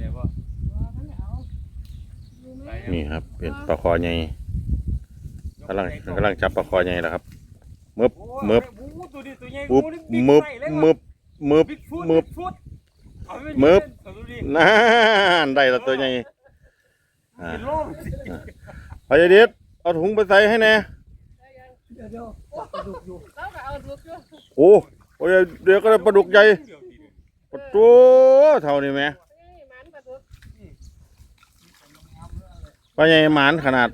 แต่ว่านี่ครับเป็นปลาคอใหญ่กำลังกำลังจับปลาคอใหญ่แล้วครับมึบมึบตัวนี้ตัวใหญ่มึบมึบมึบมึบบิ๊กฟุตมึบฟุตเอาไปมึบเอาดูดินั่นได้และตัวใหญ่อ่าเป็นโลกสิพยาเด็ดเอาถุงไปใส่ให้แน่เดี๋ยวเดี๋ยวจับกระดูกอยู่เราก็เอาดูอยู่โอ้โอ้ยเดี๋ยวก็ได้ปลาดุกใหญ่ปลาตัวเท่านี้ไหม นี่มันปลาดุก ปลาใหญ่หมานขนาด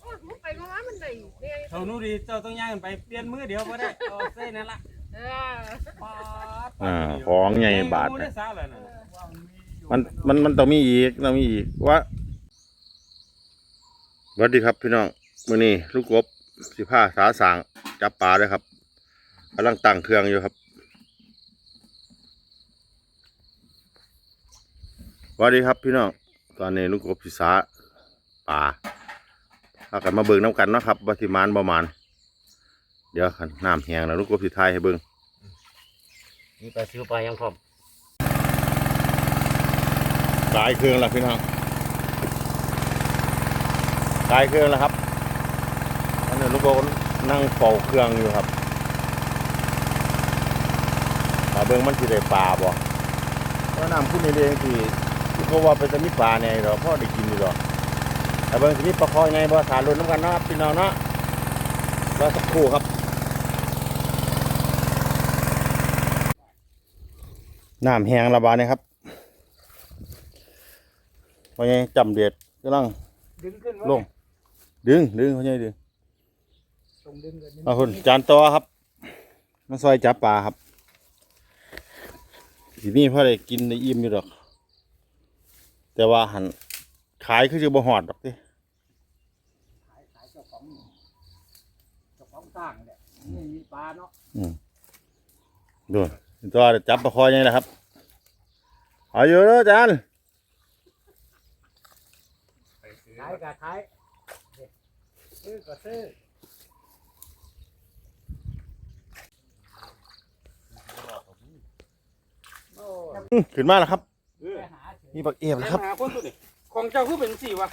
โอ้ยมันไปมาว่ามันได้เนี่ยเท่านู้นดิเจ้าต้องย่างกันไปเปลี่ยนมือเดียวก็ได้เอาเส้นนั่นละเออปาดอ่าของใหญ่บาทงูนะได้สาแล้วน่ะมันมันมันต้องมีอีกต้องมีอีกว่าสวัสดีครับพี่น้องมื้อนี้ลูกกบสิผ้าสาสางจับปลาเลยครับกำลังตั้งเครื่องอยู่ครับสวัสดีครับพี่น้อง ตอนนี้ลูกกบสิสาปลาพากันมาเบิ่งน้ำกันเนาะครับว่าสิมานประมาณเดี๋ยวคันน้ำแห้งแล้วลูกกบสิทายให้เบิ่งนี่ปลาซิวปลายังพร้อมสายเครื่องแล้วพี่น้องสายเครื่องแล้วครับอันนี้ลูกโบนนั่งเป่าเครื่องอยู่ครับปลาเบิ้งมันสิได้ปลาบ่เพราะน้ำพุ่นนี่เองที่ ที่เขาว่าเป็นจะมีปลาในหรอพ่อได้กินอยู่หรอกแต่เบิ้งสิมีปลาคอยไงบ่สารลุ้นน้ำกันเนาะครับพี่น้องเนาะรอสักครู่ครับ น้ำแห้งระบายนะครับพอไงจำเด็ดกำลังดึงขึ้นไว้ลง ดึงดึงพอไงดึงตรงดึงกันนี่เอาคุณจานต่อครับมาซอยจับปลาครับทีนี้พ่อได้กินได้อิ่มอยู่ดอก แต่ว่าหันขายคือจะบ่หอดดอกติขายขายเจ้าของเจ้าของสร้างเนี่ยนี่มีปลาเนาะดูตัวจับปลาคอยังไงล่ะครับเอาอยู่เด้อจานขายกับขายซื้อก็ซื้อโอ้อื้อขึ้นมาแล้วครับ เออไปหาเฉยมีปักเอฟเดี๋แล้ยวครับ หาคนตัวนี้ของเจ้าคือเป็นสี่วะ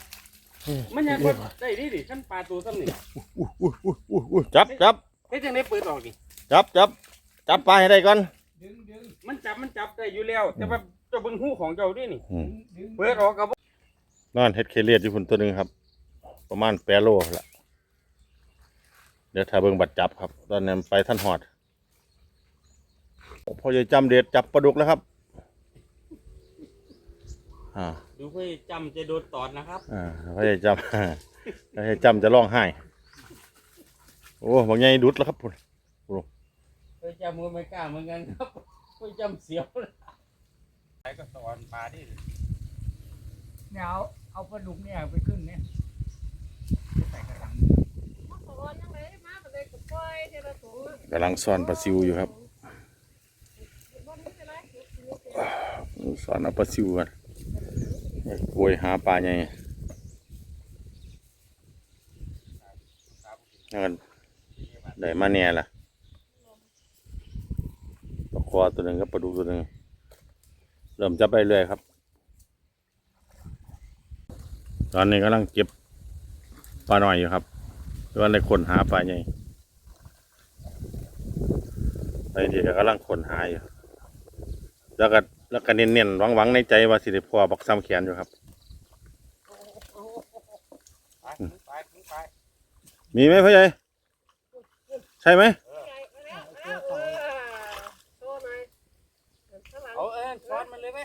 มันยังคนได้ดิดิขั้นปลาตัวซ้ำนี่อู้อู้อู้อู้อู้จับจับเฮ็ดจังได้เปิดออกดิจับจับจับปลาให้ได้ก่อนดึงดึงมันจับมันจับได้อยู่แล้วแต่ว่าเจ้าเบิ่งหูของเจ้าด้วยนี่อืมดึงเปิดออกกับนอนเฮ็ดเคเลียดอยู่คนตัวหนึ่งครับ ประมาณแปดโลละเดี๋ยวถ้าเบิ่งบัตรจับครับ ตอนนี้ไปท่านหอดพอจะจำเด็ดจับปลาดุกแล้วครับ อ่าดูเพื่อจำจะโดนตอดนะครับอ่าพอจะจำพอจะจำจะร้องไห้ โอ้บางไงดุดแล้วครับพุ่นเพื่อจำมือไม่กล้าเหมือนกันครับเพื่อจำเสียวเลยไอ้ก็สอนปลาดิเนี่ยเอาเอาปลาดุกเนี่ยไปขึ้นเนี่ยใส่กระดังมันก็ร้อนยังไงมาก็เลยก็ปล่อยเทละตัวกำลังซ่อนปลาซิวอยู่ครับบ่มีอะไรเดี๋ยวสิเดี๋ยวซ่อนเอาปลาซิวกัน โวยหาปลาไงนั่นได้มาแน่ล่ะปลาคอตัวหนึ่งกับปลาดุตัวหนึ่งเริ่มจับไปเรื่อยครับ ตอนนี้กำลังเก็บปลาหน่อยอยู่ครับตอนในคนหาปลาใหญ่ตอนนี้ก็กำลังคนหาอยู่แล้วก็ แล้วก็เน้นๆหวังๆในใจว่าสิได้พอบักซ้ำแขนอยู่ครับ มีไหมพ่อใหญ่ใช่ไหมเออโตหน่อยข้าเอาเอ็นช้อนมันเลยไหม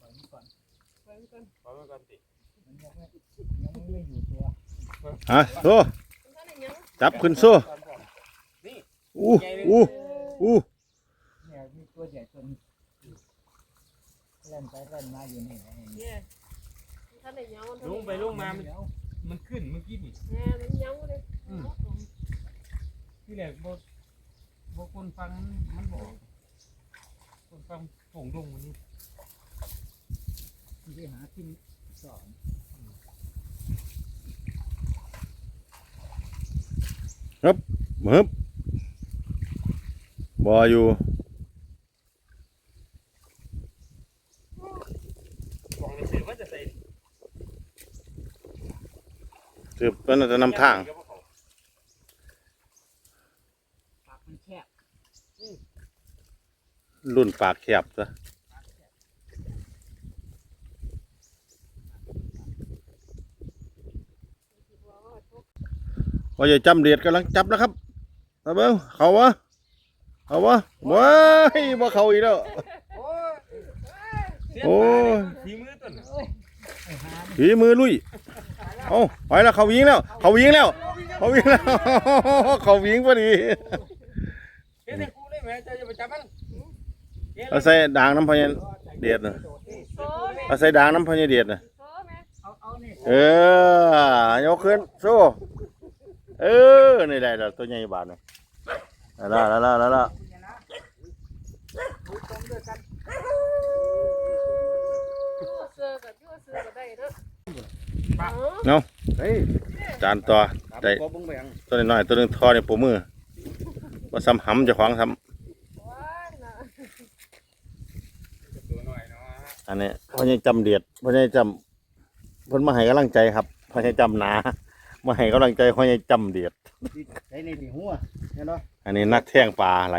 ปล่อยมันก่อนไปก่อนช้อนมันก่อนสิมันยังไม่ยังไม่อยู่ตัวฮะโซ่จับขึ้นโซ่ช้ อนก่อนนี่อู้อู้อู้เนี่ยมีตัวใหญ่ตัวนี้เล่นไปเล่นมาอยู่นี่เนี่ยมันท่านได้หยังมันท่านลุงไปได้หยังลุงมา มันเดี๋ยวมันขึ้นเมื่อกี้นี่แม่มันหยังเลยที่แรกบ่บ่คนฟังมันบอกคนฟังผงดงมันนี่ที่หาที่สอนมึบบ่บ่อ ยู่ของในซื้อมันจะใส่สืบเพิ่นน่าจะนำทางปากมันแคบรุ่นปากแคบซะว่าจะจำเดียดกำลังจับแล้วครับมาเบิ้งเขาวะ เขาวะว้ายบ่เขาอีกแล้ว โอ้ย ฝีมือต้นน่ะฝีมือลุย เอาไปแล้วเขาวิ่งแล้ว เขาวิ่งแล้ว เขาวิ่งแล้ว เขาวิ่งพอดีเฮ็ดให้กูได้ไหมเจ้าจะไปจับมันเอาใส่ด่างน้ำพญาเดียดนะโซ่แม่เอาใส่ด่างน้ำพญาเดียดนะโซ่แม่เอาเอานี่เออยกขึ้นสู้เออนี่ได้แล้วตัวใหญ่บาทนี่แล้ว แล้วแล้วแล้วแล้วเนี่ยนะดูตรงด้วยกันยั่วเสือกับยั่วเสือก็ได้เนาะเนาะเฮ้ยจานต่อได้บ่เบิ่งไปยังตัวน้อยๆตัวหนึงทอในปูมือว่าซ้ำหำเจะขวางซ้ว้ายน่ะตัวหน่อยเนาะำอันนี้พ่อใหญ่จำเดียดพ่อใหญ่จำเพิ่นมาให้กำลังใจครับพ่อใหญ่จำหนามาให้กำลังใจพ่อใหญ่จำเดียดไอ้นี่นี่หัวเห็นบ่ อันนี้นักแท่งปลาอะไร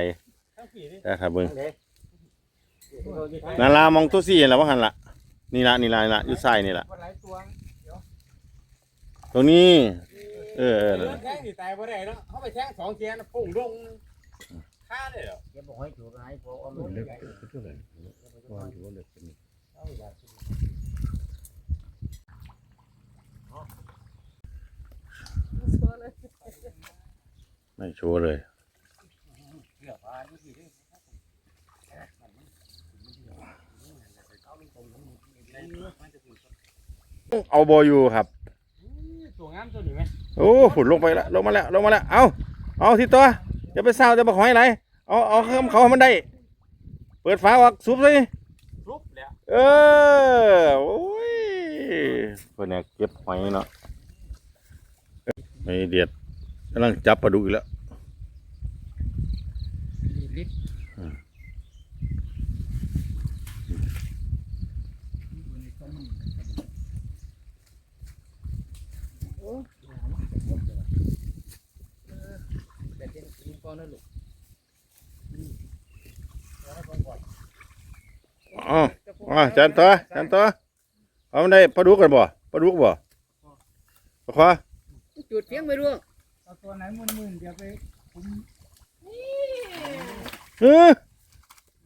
ทั้งปีนี่แต่ถ้าเบิ่งเด้นาลามองตัวสี่แล้วว่าหันละนี่ละนี่ละนี่ละอยู่ซ้ายนี่ละว่าหลายตัวตรงนี้ เออเออเลืนั่นอน่ะดแทงนี่ตายบ่ได้เนาะเขาไปแทงสองเทียนปุ่งลงฆ่าเลยเหรอเก็บบ่ให้ถูกให้พอเอาลูกใหญ่โซ่เลยไม่โชว์เลย เสือปลานี่สิเด้อ เอาโบอยู่ครับตัวงามตัวนี้ไหมโอ้ฝุ่นลงไปแล้วลงมาแล้วลงมาแล้วเอาเอาที่ตัวอย่าไปเศร้าจะมาขอให้ไหลเอาเอาเขาเขาให้มันได้ เปิดฝาออกซุบเลยรูปแล้วเออโอ้ยเพื่อนเนี่ยเก็บหอยเนาะไม่เดียดกำลังจับปลาดุกอีกแล้ว ลิตร อืม แต่เป็นกินก่ อนนะลูกอ๋ออ๋อจันตัวจันตัวเอามันได้ปลาดุกกันบ่ปลาดุกบ่ปลาควาจุดเพียงไปด้วยเอาตัวไหนมึนๆเดี๋ยวไปคุมเออ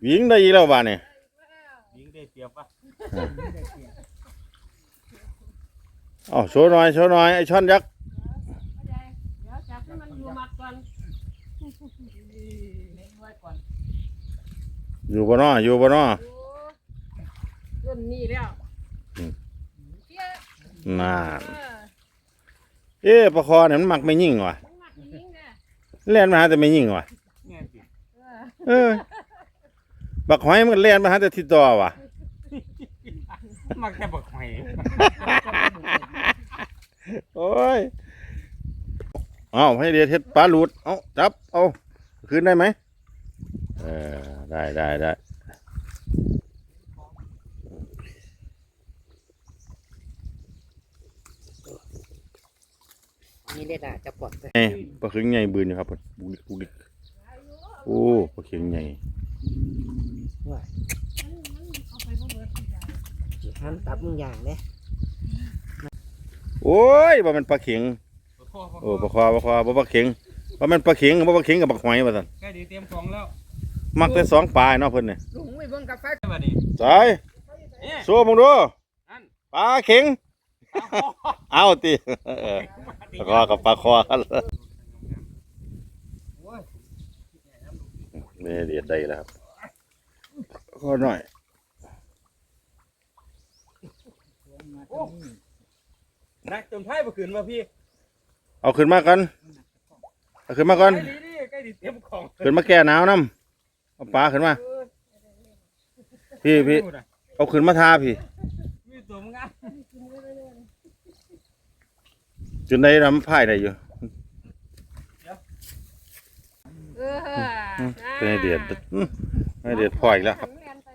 วิ่งได้อีกแล้วบ้านนี่ยิงได้เปรียบปะได้เสียเอาโชว์หน่อยโชว์หน่อยไอช่อนยักษ์ เข้าใจเดี๋ยวจับให้มันอยู่หมัดก่อน เน้นไว้ก่อน อยู่บ่เนาะอยู่บ่เนาะโอ้รุ่นนี้แล้วอืมเปี้ยน่าเออเอ๊ะปลาคอเนี่ยมันมักไม่ยิ่งว่ะมันมักยิงเนี่ยเล่นมาหาแต่ไม่ยิ่งว่ะแง่สิเออเออบักหอยมันเล่นมาหาแต่ที่ต่อว่ะ มักแค่บักหอยโอ้ย เอาให้เดียดเฮ็ดปลาหลุด เอาจับ เอา คืนได้ไหม เออได้ได้ได้นี่เด็ดอะจะปลดไปเอ้ยปลาเข็งใหญ่บืนอยู่ครับบุกดิกบุกดิกโอ้ปลาเข็งใหญ่เอาไปบ่เบิดที่จ้ะห้ามตับมึงอย่างเนี่ยโอ้ยว่ามันปลาเข็งโอ้ปลาคอปลาคอบ่ปลาเข็งว่ามันปลาเข็งบ่ปลาเข็งกับปลาหอยว่าซั่นใกล้ดีเตรียมของแล้ว มักแต่สองปลาเนาะเพิ่นนี่ลุงไม่เบิ่งกาแฟใช่ป่ะนี่ใส่เนี่ยสู้มึงดูอันปลาเข็งเอาเอาติเออปลาคอกับปลาคอกันนี่เดียดได้แล้วครับขอหน่อยนักจนไพ่บ่ขึ้นมาพี่ เอาขึ้นมากันเอาขึ้นมาก่อน ใกล้ดีดิใกล้ดีเตรียมของ ขึ้นมาแก้หนาวน้ำ เอาปลาขึ้นมา พี่พี่เอาขึ้นมาทาพี่มีตัวมึงอะจนได้รำพายได้อยู่เอออืมเป็นไอเดียดอืมไอเดียดพออีกแล้วครับเรียนไป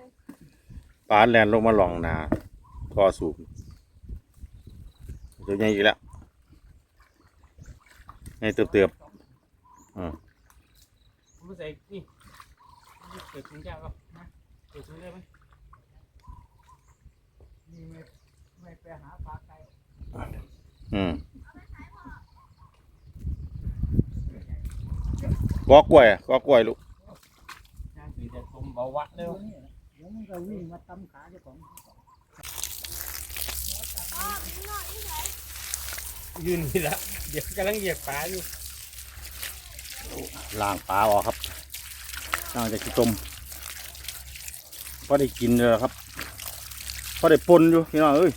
ปลาแลนลงมาหลองนาทอสูบตัวใหญ่อีกแล้วใหญ่เติบๆอ่า ไม่ใส่นี่เกิดถุงยาวป่ะนะเกิดถุงได้ไหมนี่ไม่ไม่ไปหาปลาไก่อืมกอกล้วยอะกอกล้วยลูกย่างถือจะต้มเบาหวานเร็วเดี๋ยวมันก็วิ่งมาตำขาเจ้าของยืนนี่ละเดี๋ยวกำลังเหยียบปลาอยู่ล้างปลาออกครับล้างจากขี้ต้ม พอได้กินเลยครับพอได้ปนอยู่พี่น้องเอ้ย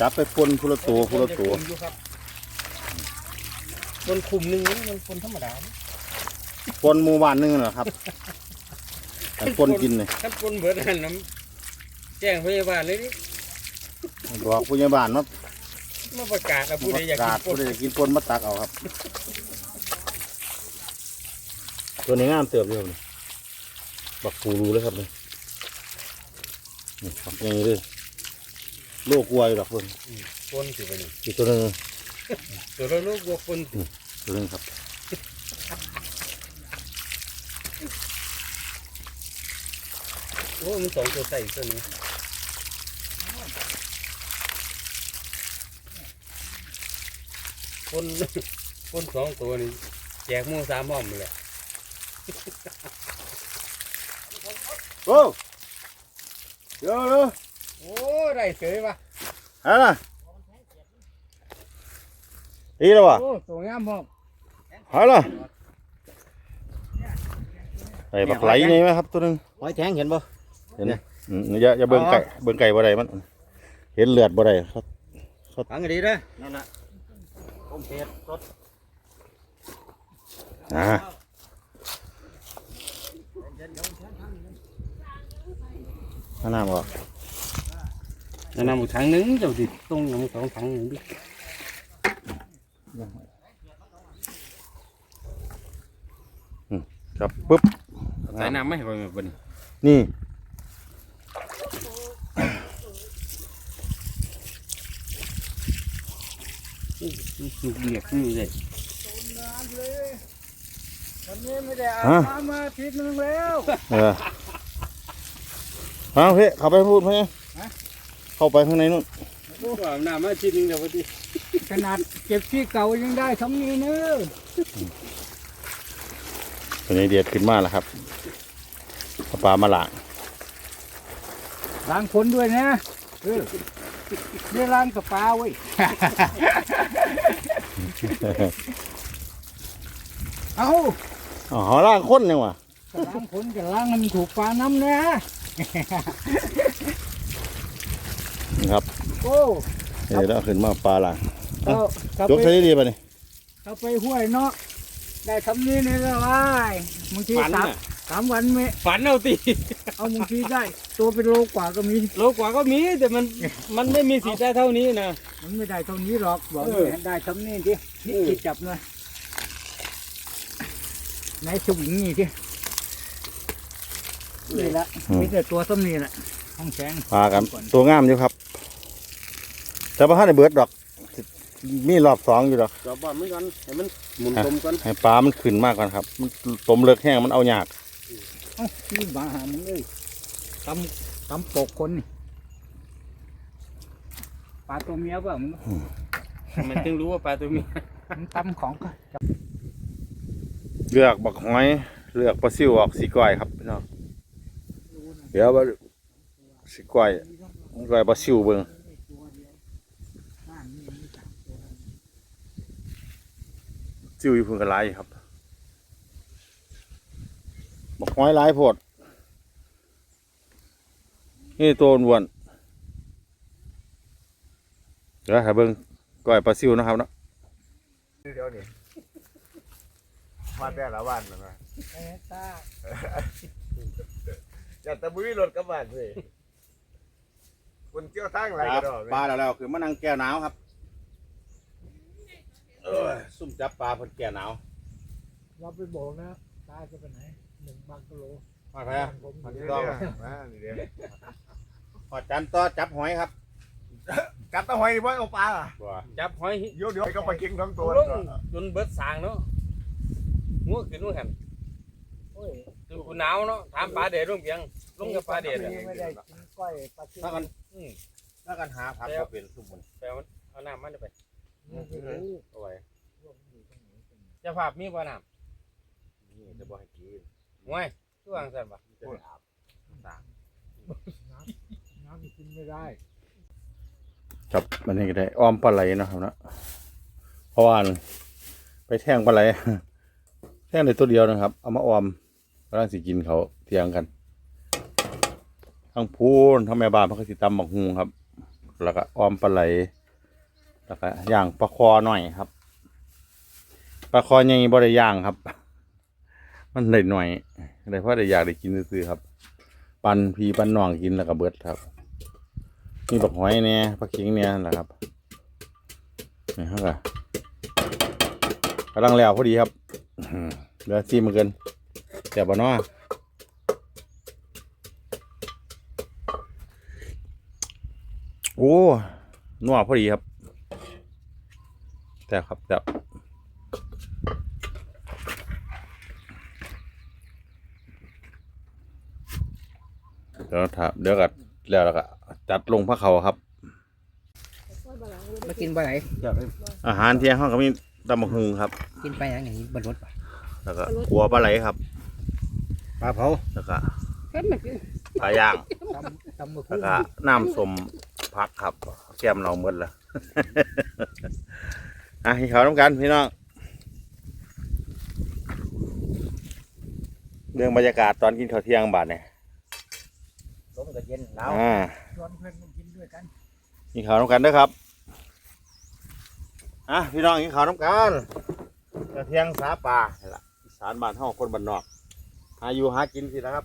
จับไปปนพุละตัวพุละตัวอยู่ครับคนคุมหนึ่งนี่มันคนธรรมดานี่ปนหมู่บ้านหนึงเหรอครับแต่ปนกินเลยถ้าคนเบิดหันน้ำแจ้งพยาบาลเลยนี่บอกผู้ใหญ่บ้านมามาประกาศเอาผู้ใดอยากกากิดนคผู้นใดอยากกินปนมาตักเอาครับ ตัวนี้งามเติบอยู่ครับนี่ บักปูรูเลยครับนี่นี่บักใหญ่เลยโลกวัวอยู่ดอกเพิ่นคนสิไปนี่อีกตัวหนึงตัวเราลูกวัวคนสิตัวหนึงครับโอ้มันสองตัวใส่ตัวนี้คนคนสองตัวนี่แจกหมูสามหม้อมเลย โอ้เดี๋ยวเดี๋ยวโอ้ได้เฉยว่ะฮะน่ะดีแล้ววะโอ้ตัวงามพ่อฮะล่ะไอ้บักไหลนี่ไหมครับตัวหนึงหอยแทงเห็นบ่เห็นไหมอืมอย่าอย่าเบิ่งไก่เบิ่งไก่บ่ได้มัน เห็นเลือดบ่ได้ครับฟังให้ดีเด้อนั่นน่ะต้มเผ็ดสดอ่าข้างหน้าบ่จะนำอีกถังหนึงเจ้า สิตรงนำสองถังหนึ่งดิครับปึ๊บใส่น้ำไม่ค่อยมาบนนี่สุกเรียกนี่เลยตอนนี้ไม่ได้อาบน้ำมาอาทิตย์นึงแล้ว เออเอาพี่เข้าไปพูดไหมเข้าไปข้างในนู่นว่าน้ำมาชิ้นนึงเดี๋ยวพอดีขนาดเก็บที่เก่ายังได้ทั้งนี้เนอะเป็นไอเดียดขึ้นมาแล้วครับเอาปลามาล้างล้างผลด้วยนะเออเรียล้างกับปลาเว้ยเอาอ๋อล้างข้นยังวะก็ล้างผลกับล้างให้มันถูกปลาน้ำนะ นี่ครับโอ้เดี๋ยวเราขึ้นมาปลาล้างเอากลับยกไปใส่ดีๆไปนี่กลับไปห้วยเนาะได้ทำนี้นี่ละวายบางทีฝันสามน่ะสามวันไม่ฝันเอาตีเอาบางทีได้ ตัวเป็นโลกว่าก็มีโลกว่าก็มีแต่มันมันไม่มีสีได้เท่านี้นะ มันไม่ได้เท่านี้หรอกบอกเออได้ทำนี้ดินี่ที่จับหน่อยไหนสวิงนี่ดิ นี่ละมีแต่ตัวต้มนี่แหละห้องแสงปลากันตัวงามอยู่ครับ แต่ว่าถ้าในเบิดดอกมีรอบสองอยู่ดอกจอบบอลเหมือนกันให้มันหมุนตมกันให้ปลามันขึ้นมากก่อนครับ มันตมเลิกแห้งมันเอายากเอ้านี่บาหามึงเอ้ยตำตำปกคนนี่ปลาตัวเมียเปล่ามึงมันจึงรู้ว่าปลาตัวนี้มันตำของก็เลือกบักหอย เลือกปลาซิวออกสีก้อยครับพี่น้อง เดี๋ยวว่าสีก้อยก้อยปลาซิวเบิ่งซิวอยู่เพิ่งกระไรครับบักหอยหลายโพดนี่ตัวอ้วนๆเดี๋ยวให้เบิ่งก้อยปลาซิวนะครับเนาะเดี๋ยวนี้มาแต่ละวันนะเอ้ตา จัดตะบุยรถกลับบ้านสิคนเที่ยวทางไรคก็รับดอกปลาแล้วแล้วคือมานั่งแก้วหนาวครับเอ้ยซุ่มจับปลาเพิ่นแก้วหนาวเราไปบอกนะ ตายจะไปไหนหนึ่งบางกิโลมาไปอะผมมาอที่ยู่ต่อมานี่เดี๋ยวพอจันต่อจับหอยครับจับตะหอยไว้เอาปลาอะบ่จับหอยเดี๋ยวเดี๋ยวก็ไปกินทั้งตัวลงจนเบิดสางเนาะงูขึ้นนู่นหันโอ้ย จนกูหนาวเนาะถามปลาเด็ดลงเพียงลงกับปลาเด็ดอะไม่ได้กินก้อยปลาชิถ้ากันอืมถ้ากันหาผักก็เป็นสุ่มมันไปเอาเอาน้ำมันไปไม่รู้เอาไว้ว่ามันอยู่ตรงไหนตรงไหนเจะภาพมีบ่น้นี่จะบ่ให้กินำมวยช่วางสั่นปะจะได้อาบต่างน้ำน้ำกินไม่ได้ครับมันนี่ก็ได้อ้อมปลาไหลเนาะครับเนาะเพราะว่าไปแท่งปลาไหล แท่งในตัวเดียวนะครับ เอามาอ้อม กำลังสิกินเขาเทียงกันทั้งพูนทั้งแม่บ้านพักสิตำบักฮูครับ แล้วก็อ้อมปลาไหลแล้วก็ย่างปลาคอหน่อยครับปลาคอใหญ่บ่ได้ย่างครับ มันได้หน่อยได้เพราะได้อยากได้กินซื้อครับ ปันพีปันน้องกินแล้วก็เบิดครับมีบักหอยเนี่ยปลาเค็งเนี่ยแหละครับนี่ครับก็กำลังแล้วพอดีครับเหลือซีมันเกิน แต่บเนาะโอ้นัวพอดีครับแต่บครับแต่บเดี๋ยวถามเดี๋ยวก็แล้วแล้วก็จัดลงพระเขาครับ มากินไปไหนอาหารเที่ยงเขาก็มีตำบักหุงครับ กินไปอย่างนี้บนรถปะแล้วก็ขัวปลาไหลครับ ปลาเผาแล้วก็เฮ้ยมันคือปลาย่างตำตำมะแล้วคุ้งก็น้ำส้มพักครับแก้มเราหมดแล้วอะให้เขาทำกันพี่น้องเรื่องบรรยากาศตอนกินข้าวเที่ยงบาทเนี่ยลมก็เย็นหนาวอ่า ชวนเพื่อนมากินด้วยกันกินข้าวทำกันเด้วยครับ อะพี่น้องกินข้าวทำกันข้าวเที่ยงสาปลานี่ล่ะอีสานบ้านห้องคนบ้านนอก หาอยู่หากินสินะครับ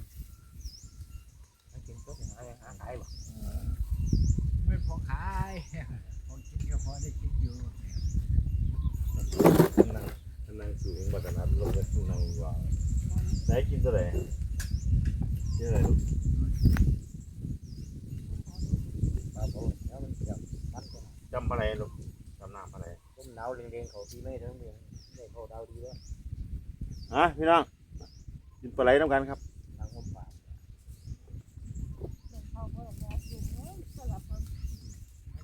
มากินปุ๊บหาหาขายบ่ไม่พอขายพอกินก็พอได้กินอยู่นั่งนั่งสูงบัดนั้นลงไปนั่งว่าไหนกินตัวไหนกินอะไรลูกปลาโป่แล้วมันจะมันก็จำอะไรลูกจำน้ำอะไรลมหนาวเรียงๆเขาที่ไม่ทั้งเมืองได้เขาดาวดีแล้วฮะพี่น้อง กินปลาไหลน้ำกันครับทางมุมป่า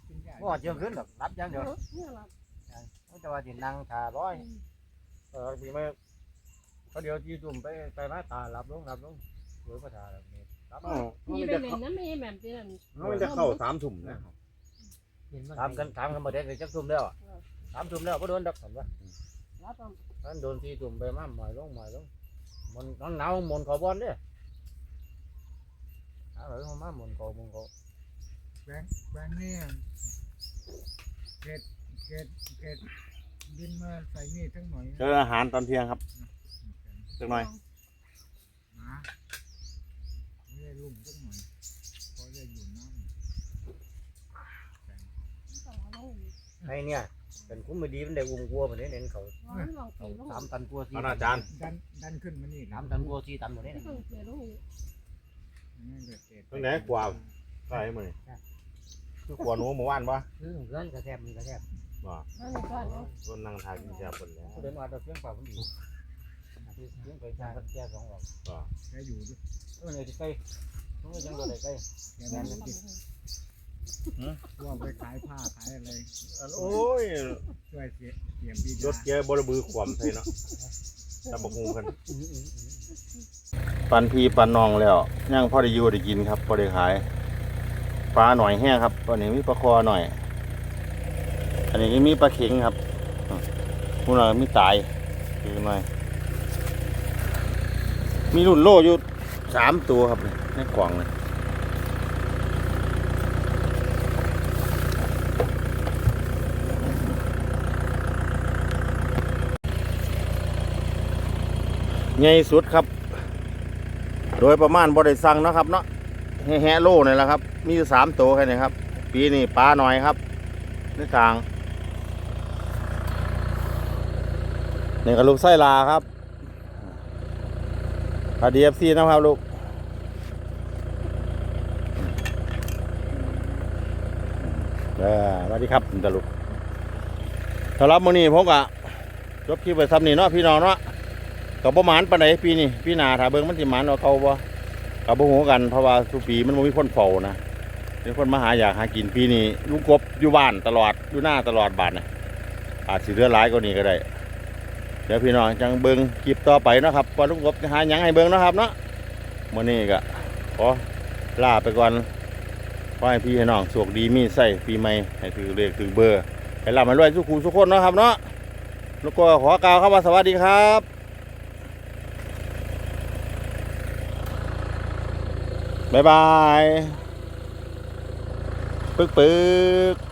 กินได้ก็เจียงขึ้นหรอกรับยังเดียวไม่จะว่าจะนั่งทาร้อยเออพี่ไม่เขาเดี๋ยวจีจุ่มไปไปหน้าตารับลงรับลงหรือประทาแบบนี้รับมีเป็นหนึ่งนะมีแหม่มเป็นมันจะเข้าสามถุ่มนะถามกันถามกันมาเด็กเลยจักทุ่มแล้วถามทุ่มแล้วก็โดนดักผมว่ารับนั้นโดนทีจุ่มไปมาหมอยลงหมอยลง มันน้องหนาวหมนขอบอลเด้หาเลยมาหมนขอหมนขอแบงแบงนี่เกตเกตเกตบินมาใส่นี่ทั้งหน่อยเจออาหารตอนเที่ยงครับสักหน่อยหาไม่ได้ลุ่มทั้งหน่อยพอได้อยู่น้ำ ไอ้เนี่ย เป็นคุ้มไม่ดีมันได้อุ้มวัวมันเน้นเขาลองสามตันกลัวสี่เอาหน้าจาน ดันดันขึ้นมานี่สามตันกลัวสี่ตันหมดเลยต้องเสียลูกนี่เดือดเด็ดตรงไหนกว่าใช่ไหมคือกว่าหนูเมื่อวานปะคือเพื่อนกระแทบมีกระแทบว่านั่นก็เนาะคนนั่งทานกินแซ่บคนแล้วเดินมาตะเพียงป่ามันดีเพียงไปชากันแก่สองหลอกว่าแค่อยู่ด้วยเออในที่ใกล้ต้องยังโดนใกล้แค่นั้นมันติด ว่าไปขายผ้าขายอะไรอันโอ้ยช่วยเสียเสียบีรดาถแกบรบือขวมใส่เนาะตำบักหุงกันปันพีปันนองแล้วย่างพอได้อยู่ได้กินครับพอได้ขายปลาหน่อยแห้งครับตอนนี้มีปลาคอหน่อย อันนี้ก็มีปลาเข็งครับพวกเรามีตายคือหน่อยมีรุ่นโลอยู่สามตัวครับในกล่องเลย ใหญ่สุดครับ โดยประมาณบริสั่งนะครับเนาะแห่โลนี่แหละครับ มีสามตัวแค่นี้ครับ ปีนี้ปลาหน่อยครับในกลางนี่ก็ลูกไส้ลาครับสวัสดีเอฟซีนะครับลูกเออสวัสดีครับตาลูกสำหรับมื้อนี้ผมก็จบคลิปไปซ้ำนี่เนาะพี่น้องเนาะ กับประมาณปานใดปีนี้ปีหนาถ้าเบิ่งมันสิหมานเอาเขาบ่กับบ่ฮู้กันเพราะว่าทุกปีมันบ่มีคนเฝ้านะมีคนมาหาอยากหากินปีนี้ลุงกบอยู่บ้านตลอดอยู่หน้าตลอดบาดนะอาจสิเหลือหลายกว่านี้ก็ได้เดี๋ยวพี่น้องจังเบิ่งคลิปต่อไปเนาะครับว่าลุงกบจะหาหยังให้เบิ่งเนาะครับเนาะมื้อนี้ก็ขอลาไปก่อนขอให้พี่ให้น้องโชคดีมีใส่ปีใหม่ให้ถือเลขถือเบอร์ให้ร่ำให้รวยทุกคู่ทุกคนเนาะครับเนาะแล้วก็ขอกล่าวคำว่าสวัสดีครับ บ๊ายบาย ปึ๊กปึ๊ก